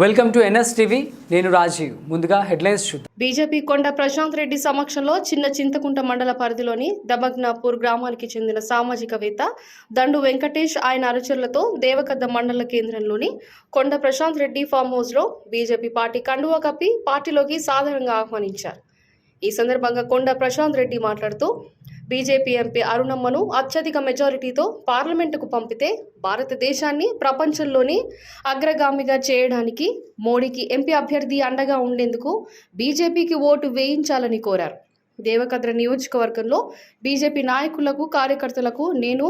Welcome to NS TV నేను రాజీవ్. ముందుగా headlines చూద్దాం. బీజేపీ కొండ ప్రశాంత్ రెడ్డి సమక్షంలో చిన్న చింతకుంట మండల పరిధిలోని దమగ్నాపూర్ గ్రామానికి చెందిన సామాజికవేత్త దండు వెంకటేష్ ఆయన అనుచరులతో దేవకద్ద మండల కేంద్రంలోని కొండ ప్రశాంత్ రెడ్డి ఫామ్ హౌస్లో బీజేపీ పార్టీ కండువా కప్పి పార్టీలోకి సాధారణంగా ఆహ్వానించారు. ఈ సందర్భంగా కొండ ప్రశాంత్ రెడ్డి మాట్లాడుతూ బీజేపీ ఎంపీ అరుణమ్మను అత్యధిక మెజారిటీతో పార్లమెంటుకు పంపితే భారతదేశాన్ని ప్రపంచంలోనే అగ్రగామిగా చేయడానికి మోడీకి ఎంపీ అభ్యర్థి అండగా ఉండేందుకు బీజేపీకి ఓటు వేయించాలని కోరారు. దేవకద్ర నియోజకవర్గంలో బీజేపీ నాయకులకు కార్యకర్తలకు నేను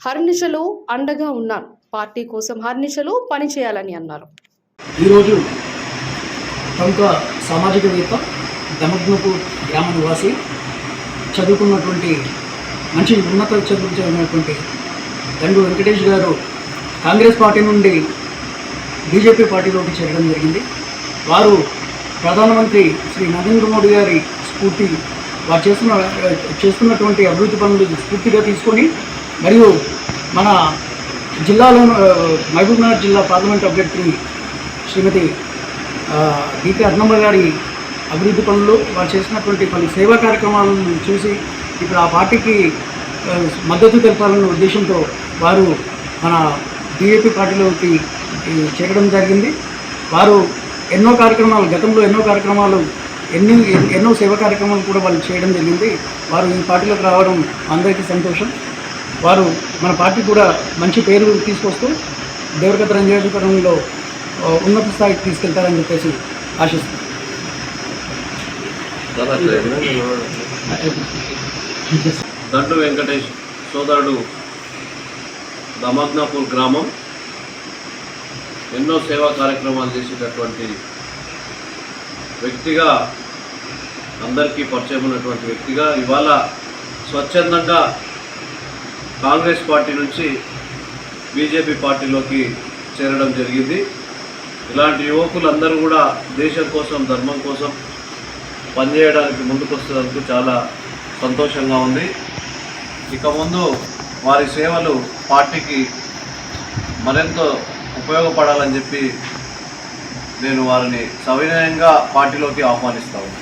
హర్నిశలు అండగా ఉన్నాను. పార్టీ కోసం హర్నిశలు పనిచేయాలని అన్నారు. ఈరోజు ప్రముఖ సామాజికవేత్త దమగ్నపూర్ గ్రామ నివాసి చదువుకున్నటువంటి మంచి ఉన్నత చదువు చదివినటువంటి దండు వెంకటేష్ గారు కాంగ్రెస్ పార్టీ నుండి బీజేపీ పార్టీలోకి చేరడం జరిగింది. వారు ప్రధానమంత్రి శ్రీ నరేంద్ర మోడీ గారి స్ఫూర్తి వారు చేస్తున్న చేస్తున్నటువంటి అభివృద్ధి పనులు స్ఫూర్తిగా తీసుకొని మరియు మన జిల్లాలో మహబూబ్నగర్ జిల్లా పార్లమెంట్ అభ్యర్థి శ్రీమతి డికే అన్నమ్మ గారి అభివృద్ధి పనులు వారు చేసినటువంటి కొన్ని సేవా కార్యక్రమాలను చూసి ఇప్పుడు ఆ పార్టీకి మద్దతు తెలపాలన్న ఉద్దేశంతో వారు మన బీజేపీ పార్టీలోకి చేరడం జరిగింది. వారు ఎన్నో కార్యక్రమాలు గతంలో ఎన్నో కార్యక్రమాలు ఎన్ని ఎన్నో సేవా కార్యక్రమాలు కూడా వాళ్ళు చేయడం జరిగింది. వారు ఈ పార్టీలోకి రావడం అందరికీ సంతోషం. వారు మన పార్టీ కూడా మంచి పేరు తీసుకొస్తూ దేవరకత నియోజకవర్గంలో ఉన్నత స్థాయికి తీసుకెళ్తారని చెప్పేసి ఆశిస్తున్నాను దండు వెంకటేష్ సోదరుడు దమగ్నాపూర్ గ్రామం ఎన్నో సేవా కార్యక్రమాలు చేసేటటువంటి వ్యక్తిగా అందరికీ పరిచయం ఉన్నటువంటి వ్యక్తిగా ఇవాళ స్వచ్ఛందంగా కాంగ్రెస్ పార్టీ నుంచి బీజేపీ పార్టీలోకి చేరడం జరిగింది. ఇలాంటి యువకులందరూ కూడా దేశం కోసం ధర్మం కోసం పనిచేయడానికి ముందుకొస్తున్నందుకు చాలా సంతోషంగా ఉంది. ఇక ముందు వారి సేవలు పార్టీకి మరింత ఉపయోగపడాలని చెప్పి నేను వారిని సవినయంగా పార్టీలోకి ఆహ్వానిస్తాను